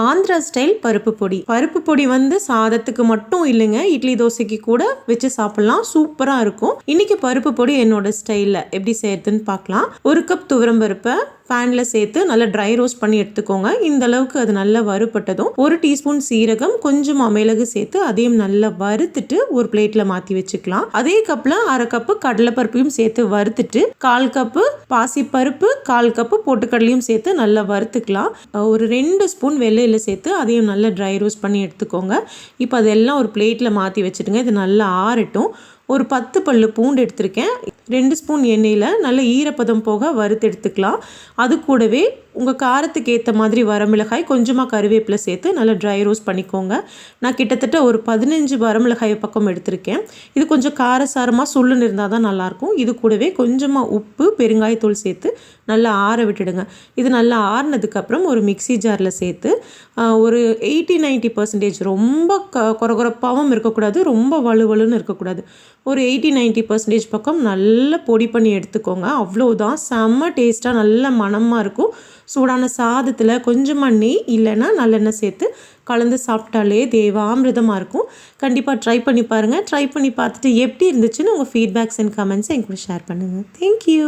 Andhra style பருப்பு பொடி. பருப்பு பொடி வந்து சாதத்துக்கு மட்டும் இல்லைங்க இட்லி தோசைக்கு கூட வச்சு சாப்பிடலாம். சூப்பராக இருக்கும். இன்னைக்கு பருப்பு பொடி என்னோட ஸ்டைலில் எப்படி செய்யறதுன்னு பார்க்கலாம். ஒரு கப் துவரம் பருப்பை பேனில் சேர்த்து நல்லா ட்ரை ரோஸ்ட் பண்ணி எடுத்துக்கோங்க. இந்த அளவுக்கு அது நல்லா வறுபட்டதும் ஒரு டீஸ்பூன் சீரகம் கொஞ்சமாக மிளகு சேர்த்து அதையும் நல்லா வறுத்துட்டு ஒரு பிளேட்டில் மாற்றி வச்சுக்கலாம். அதே கப்பில் அரை கப்பு கடலைப்பருப்பையும் சேர்த்து வறுத்துட்டு கால் கப்பு பாசிப்பருப்பு கால் கப்பு பொட்டுக்கடலையும் சேர்த்து நல்லா வறுத்துக்கலாம். ஒரு ரெண்டு ஸ்பூன் வெள்ளையில் சேர்த்து அதையும் நல்லா ட்ரை ரோஸ்ட் பண்ணி எடுத்துக்கோங்க. இப்போ அதெல்லாம் ஒரு பிளேட்டில் மாற்றி வச்சுட்டுங்க இது நல்லா ஆறட்டும். ஒரு பத்து பல்லு பூண்டு எடுத்திருக்கேன். ரெண்டு ஸ்பூன் எண்ணெயில் நல்ல ஈரப்பதம் போக வறுத்து எடுத்துக்கலாம். அது கூடவே உங்கள் காரத்துக்கு ஏற்ற மாதிரி வரமிளகாய் கொஞ்சமாக கருவேப்பிலை சேர்த்து நல்லா ட்ரை ரோஸ்ட் பண்ணிக்கோங்க. நான் கிட்டத்தட்ட ஒரு பதினஞ்சு வரமிளகாய் பக்கம் எடுத்திருக்கேன். இது கொஞ்சம் காரசாரமாக சுள்ளுன்னு இருந்தால் தான் நல்லாயிருக்கும். இது கூடவே கொஞ்சமாக உப்பு பெருங்காயத்தூள் சேர்த்து நல்லா ஆற விட்டுடுங்க. இது நல்லா ஆறினதுக்கப்புறம் ஒரு மிக்சி ஜாரில் சேர்த்து ஒரு எயிட்டி நைன்ட்டி பர்சன்டேஜ் ரொம்ப க குறகுறப்பாகவும் இருக்கக்கூடாது ரொம்ப வலுவலுன்னு இருக்கக்கூடாது. ஒரு எயிட்டி நைன்ட்டி பர்சன்டேஜ் பக்கம் நல்லா பொடி பண்ணி எடுத்துக்கோங்க. அவ்வளோதான் செம்ம டேஸ்ட்டாக நல்ல மணமாக இருக்கும். சூடான சாதத்தில் கொஞ்சமாக நெய் இல்லைன்னா நல்லெண்ணெய் சேர்த்து கலந்து சாப்பிட்டாலே தேவாமிரதமாக இருக்கும். கண்டிப்பாக ட்ரை பண்ணி பாருங்கள் ட்ரை பண்ணி பார்த்துட்டு எப்படி இருந்துச்சுன்னு உங்கள் ஃபீட்பேக்ஸ் அண்ட் கமெண்ட்ஸை என் கூட ஷேர் பண்ணுங்கள் தேங்க்யூ